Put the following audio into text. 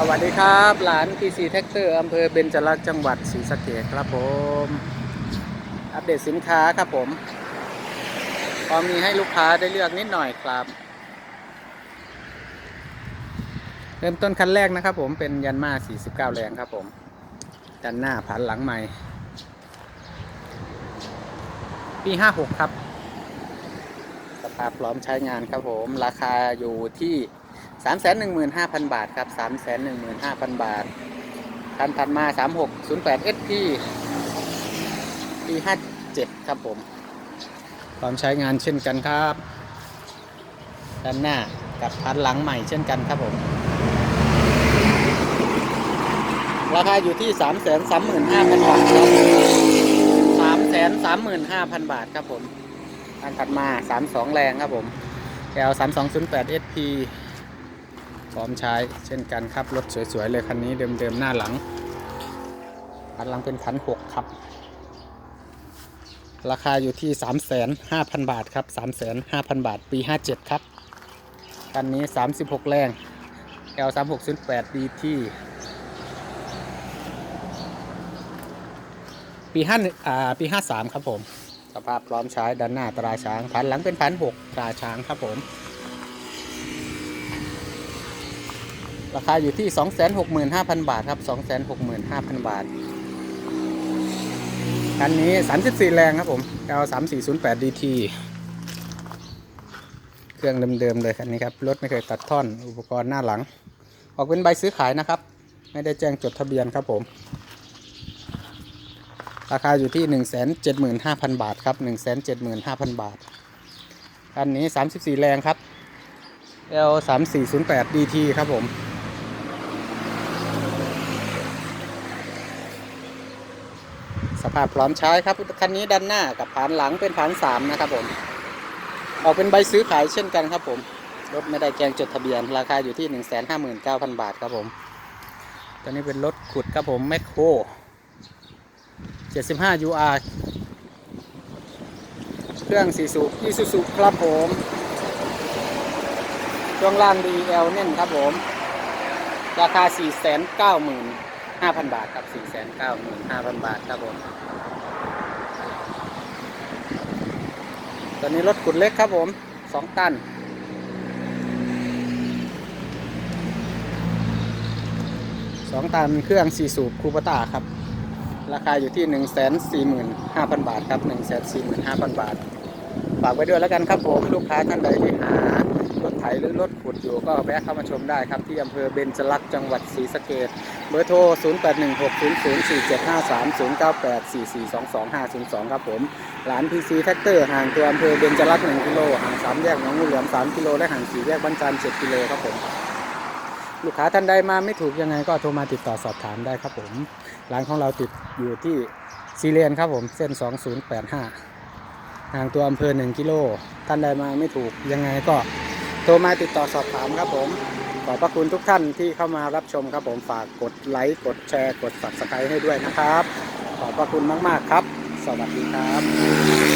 สวัสดีครับ หลานพีซีแท็กเตอร์อำเภอเบญจรักษ์จังหวัดศรีสะเกษครับผม อัปเดตสินค้าครับผม พอมีให้ลูกค้าได้เลือกนิดหน่อยครับ เริ่มต้นคันแรกนะครับผมเป็นยันมา 49 แรงครับผมด้านหน้าผันหลังใหม่ ปี 56 ครับ สภาพพร้อมใช้งานครับผม ราคาอยู่ที่ 315,000บาทครับ315,000บาทคันถัดมา3608 SP ปี57ครับผมพร้อมใช้งานเช่นกันครับ ด้านหน้ากับพันหลังใหม่เช่นกันครับผม ราคาอยู่ที่335,000บาทครับ335,000บาทครับผมอันถัดมา32แรงครับผม L 3208 SP พ ร้อมใช้เช่นกันครับ รถสวยๆ เลยคันนี้เดิมๆ หน้าหลังคันหลังเป็นคันหกครับ ราคาอยู่ที่ 35,000 บาทครับ 35,000 บาท ปี 57 ครับ คันนี้ 36 แรง L 3608 DT ปี5อ่าปี 53 ครับผม สภาพพร้อมใช้ด้านหน้าตราช้างพันหลังเป็นพันหกตราช้างครับผม ราคาอยู่ที่ 265,000 บาทครับ 265,000 บาท คันนี้ 34 แรงครับผม L 3408 DT เครื่องเดิมๆเลยคันนี้ครับ รถไม่เคยตัดท่อน อุปกรณ์หน้าหลัง ออกเป็นใบซื้อขายนะครับ ไม่ได้แจ้งจดทะเบียนครับผม ราคาอยู่ที่ 175,000 บาทครับ 175,000 บาท คันนี้ 34 แรงครับ L 3408 DT ครับผม ภาพพร้อมใช้ครับคันนี้ด้านหน้ากับผานหลังเป็นผานสามนะครับผมออกเป็นใบซื้อขายเช่นกันครับผมรถไม่ได้แจ้งจดทะเบียน ราคาอยู่ที่159,000บาทครับผมตัวนี้เป็นรถขุดครับผมแมคโคร75 UR เครื่อง4สูบอีซูซูครับผมช่วงล่าง DL เน่นครับผม ราคา 495,000 บาทครับ 495,000 บาทครับผม ตอนนี้รถขุดเล็กครับผม 2 ตัน 2 ตันเครื่อง 4 สูบคูปต้าครับ ราคาอยู่ที่ 145,000 บาทครับ 145,000 บาท ฝากไว้ด้วยแล้วกันครับผม ลูกค้าท่านใดที่หารถไถหรือรถขุดอยู่ก็แวะเข้ามาชมได้ครับที่อำเภอเบญจรักษ์จังหวัดศรีสะเกษ เบอร์โทร 0816004753 0984422502 ครับผมร้าน PC แท็กเตอร์ห่างตัวอำเภอเบญจรักษ์1กิโลห่าง 3 แยกหนองงูเหลือม 3 กิโล และห่าง 4 แยกบ้านจันทร์7กิโลครับผม ลูกค้าท่านใดมาไม่ถูกยังไงก็โทรมาติดต่อสอบถามได้ครับผม ร้านของเราติดอยู่ที่ซีเรียนครับผม เส้น 2085 ห่างตัวอำเภอ 1 กิโล ท่านใดมาไม่ถูกยังไงก็ โทรมาติดต่อสอบถามครับผม ขอบพระคุณทุกท่านที่เข้ามารับชมครับผมฝากกดไลค์กดแชร์กด subscribe ให้ด้วยนะครับ ขอบพระคุณมาก ๆ ครับ สวัสดีครับ